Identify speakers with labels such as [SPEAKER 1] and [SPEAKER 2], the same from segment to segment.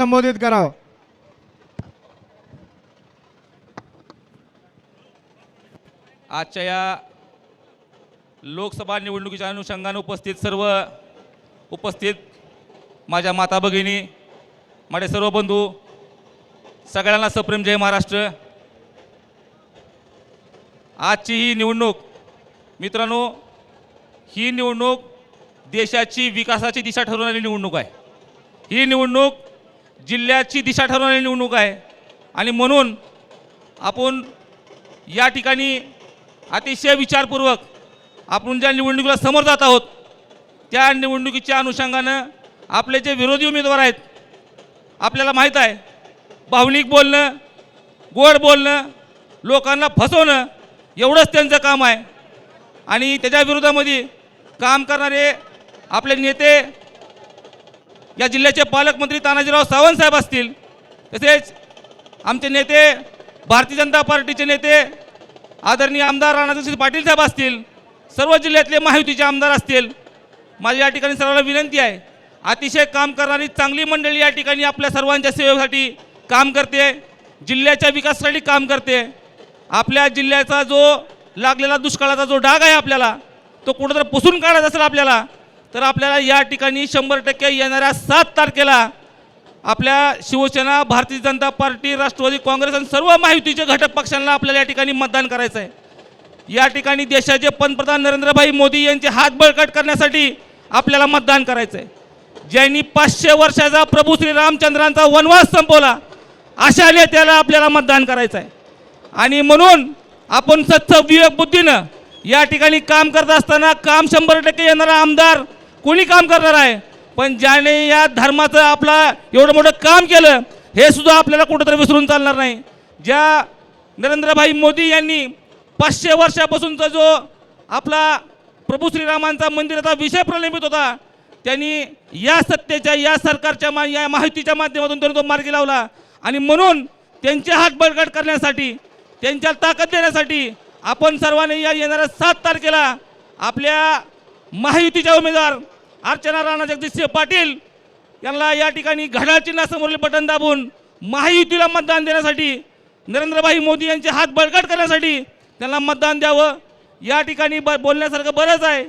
[SPEAKER 1] संबोधित करावं.
[SPEAKER 2] आजच्या या लोकसभा निवडणुकीच्या अनुषंगाने उपस्थित सर्व उपस्थित माझ्या माता भगिनी माझे सर्व बंधू सगळ्यांना सप्रेम जय महाराष्ट्र. आजची ही निवडणूक मित्रांनो ही निवडणूक देशाची विकासाची दिशा ठरवणारी निवडणूक आहे. ही निवडणूक जिल्ह्याची दिशा ठरवणारी निवडणूक आहे. आणि म्हणून आपण या ठिकाणी अतिशय विचारपूर्वक आपण ज्या निवडणुकीला समोर जात आहोत त्या निवडणुकीच्या अनुषंगानं आपले जे विरोधी उमेदवार आहेत आपल्याला माहीत आहे भावनिक बोलणं गोड बोलणं लोकांना फसवणं एवढंच त्यांचं काम आहे. आणि त्याच्या विरोधामध्ये काम करणारे आपले नेते या जिल्ह्याचे पालकमंत्री तानाजीराव सावंत साहेब असतील. तसेच आमचे नेते भारतीय जनता पार्टीचे नेते आदरणीय आमदार राणाजोशी पाटील साहेब असतील. सर्व जिल्ह्यातले महायुतीचे आमदार असतील. माझी या ठिकाणी सर्वांना विनंती आहे अतिशय काम करणारी चांगली मंडळी या ठिकाणी आपल्या सर्वांच्या सेवेसाठी काम करते जिल्ह्याच्या विकासासाठी काम करते. आपल्या जिल्ह्याचा जो लागलेला दुष्काळाचा जो डाग आहे आपल्याला तो कुठंतरी पुसून काढायचा असेल आपल्याला तर आपल्याला या ठिकाणी शंभर टक्के येणाऱ्या सात तारखेला आपल्या शिवसेना भारतीय जनता पार्टी राष्ट्रवादी काँग्रेस आणि सर्व महायुतीचे घटक पक्षांना आपल्याला या ठिकाणी मतदान करायचं आहे या ठिकाणी देशाचे पंतप्रधान नरेंद्रभाई मोदी यांचे हात बळकट करण्यासाठी आपल्याला मतदान करायचं आहे ज्यांनी पाचशे वर्षाचा प्रभू श्री रामचंद्रांचा वनवास संपवला अशा नेत्याला आपल्याला मतदान करायचं आहे आणि म्हणून आपण सच्च विवेक बुद्धीनं या ठिकाणी काम करत असताना काम शंभर टक्के येणारा आमदार कोणी काम करणार आहे? पण ज्याने या धर्माचं आपला एवढं मोठं काम केलं हे सुद्धा आपल्याला कुठंतरी विसरून चालणार नाही. ज्या नरेंद्रभाई मोदी यांनी पाचशे वर्षापासूनचा जो आपला प्रभू श्रीरामांचा मंदिराचा विषय प्रलंबित होता त्यांनी या सत्तेच्या या सरकारच्या मा या माहितीच्या माध्यमातून त्यांनी तो मार्गी लावला. आणि म्हणून त्यांचे हात बळकट करण्यासाठी त्यांच्या ताकद देण्यासाठी आपण सर्वांनी या येणाऱ्या सात तारखेला आपल्या महायुतीच्या उमेदवार अर्चना राणा जगदीशसिंह पाटील यांना या ठिकाणी घड्याळ चिन्हासमोरील बटन दाबून महायुतीला मतदान देण्यासाठी नरेंद्रभाई मोदी यांचे हात बळकट करण्यासाठी त्यांना मतदान द्यावं. या ठिकाणी ब बोलण्यासारखं बरंच आहे.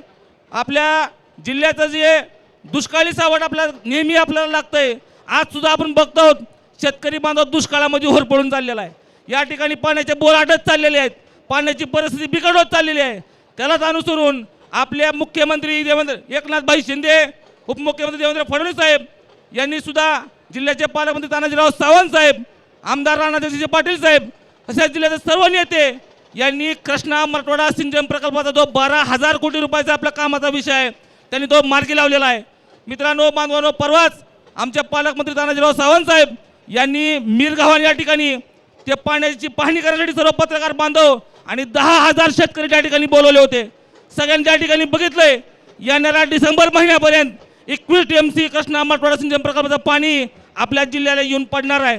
[SPEAKER 2] आपल्या जिल्ह्याचं जे दुष्काळी सावट आपल्या नेहमी आपल्याला लागतं आहे आजसुद्धा आपण बघतो आहोत शेतकरी बांधव दुष्काळामध्ये होरपडून चाललेला आहे. या ठिकाणी पाण्याचे बोर अडत चाललेले आहेत. पाण्याची परिस्थिती बिकट होत चाललेली आहे. त्यालाच अनुसरून आपल्या मुख्यमंत्री देवेंद्र एकनाथभाई शिंदे उपमुख्यमंत्री देवेंद्र फडणवीस साहेब यांनी सुद्धा जिल्ह्याचे पालकमंत्री तानाजीराव सावंत साहेब आमदार राणाजगदीश पाटील साहेब तसेच जिल्ह्याचे सर्व नेते यांनी कृष्णा मराठवाडा सिंचन प्रकल्पाचा जो बारा हजार कोटी रुपयाचा आपल्या कामाचा विषय आहे त्यांनी तो मार्गी लावलेला आहे. मित्रांनो बांधवांनो परवाच आमच्या पालकमंत्री तानाजीराव सावंत साहेब यांनी मीरगावान या ठिकाणी ते पाण्याची पाहणी करण्यासाठी सर्व पत्रकार बांधव आणि दहा हजार शेतकरी त्या ठिकाणी बोलवले होते. सगळ्यांनी त्या ठिकाणी बघितलंय येणाऱ्या डिसेंबर महिन्यापर्यंत एकवीस T M C Krishna Marathwada सिंचन प्रकल्पाचं पाणी आपल्या जिल्ह्याला येऊन पडणार आहे.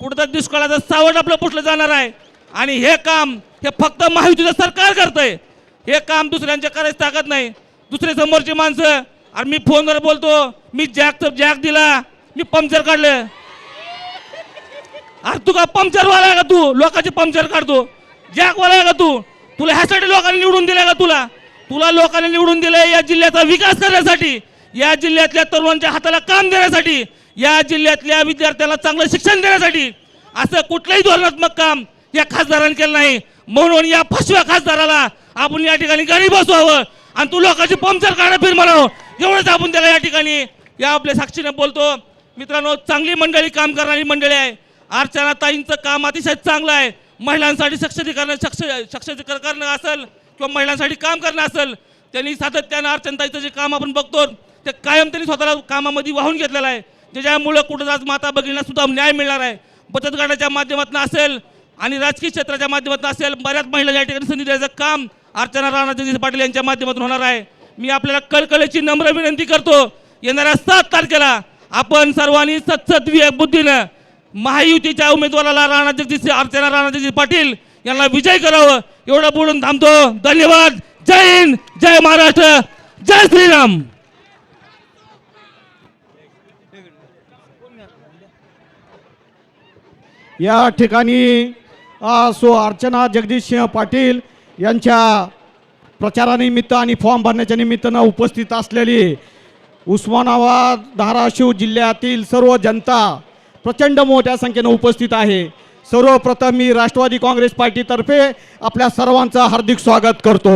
[SPEAKER 2] कुठंतरी दुष्काळाचं सावट आपलं पुसलं जाणार आहे. आणि हे काम हे फक्त महायुतीचं सरकार करतंय. हे काम दुसऱ्यांच्या करायची ताकद नाही. दुसरे समोरची माणसं अरे मी फोनवर बोलतो मी जॅकचं जॅक दिला मी पंक्चर काढलं. अरे तू का पंक्चरवाला आहे का तू? लोकांचे पंक्चर काढतो. जॅकवाला आहे का तू? तुला ह्यासाठी लोकांनी निवडून दिलं का तुला? तुला लोकांनी निवडून दिलंय या जिल्ह्याचा विकास करण्यासाठी या जिल्ह्यातल्या तरुणांच्या हाताला काम देण्यासाठी या जिल्ह्यातल्या विद्यार्थ्याला चांगलं शिक्षण देण्यासाठी असं कुठलंही धोरणात्मक काम या खासदारांनी केलं नाही. म्हणून या फसव्या खासदाराला आपण या ठिकाणी गाडी बसवावं आणि तू लोकांची पंक्चर काढा फिर म्हणावं. एवढंच आपण त्याला या ठिकाणी या आपल्या साक्षीने बोलतो. मित्रांनो चांगली मंडळी काम करणारी मंडळी आहे. अर्चना ताईंचं काम अतिशय चांगलं आहे. महिलांसाठी सक्षमीकरण सक्ष सक्षमीकरण करणं असेल. किंवा महिलांसाठी काम करणं असेल त्यांनी सातत्यानं अर्चनाताईचं जे काम आपण बघतो ते कायम त्यांनी स्वतःला कामामध्ये वाहून घेतलेलं आहे. ज्याच्यामुळं कुठं आज माता भगिनींना सुद्धा न्याय मिळणार आहे. बचत गटाच्या माध्यमातून असेल आणि राजकीय क्षेत्राच्या माध्यमातून असेल बऱ्याच महिला या ठिकाणी संधी द्यायचं काम अर्चना राणा जगदीश पाटील यांच्या माध्यमातून होणार आहे. मी आपल्याला कळकळीची नम्र विनंती करतो येणाऱ्या सात तारखेला आपण सर्वांनी सत्सत बुद्धीनं महायुतीच्या उमेदवाराला राणा जगदीश अर्चना राणा जगदीश पाटील यांना विजय करावं एवढं बोलून थांबतो. धन्यवाद. जय हिंद जय महाराष्ट्र जय श्रीराम.
[SPEAKER 1] या ठिकाणी सो अर्चना जगदीशसिंह पाटील यांच्या प्रचारानिमित्त आणि फॉर्म भरण्याच्या निमित्तानं उपस्थित असलेली उस्मानाबाद धाराशिव जिल्ह्यातील सर्व जनता प्रचंड मोठ्या संख्येनं उपस्थित आहे. सर्वप्रथम मी राष्ट्रवादी काँग्रेस पार्टीतर्फे आपल्या सर्वांचं हार्दिक स्वागत करतो.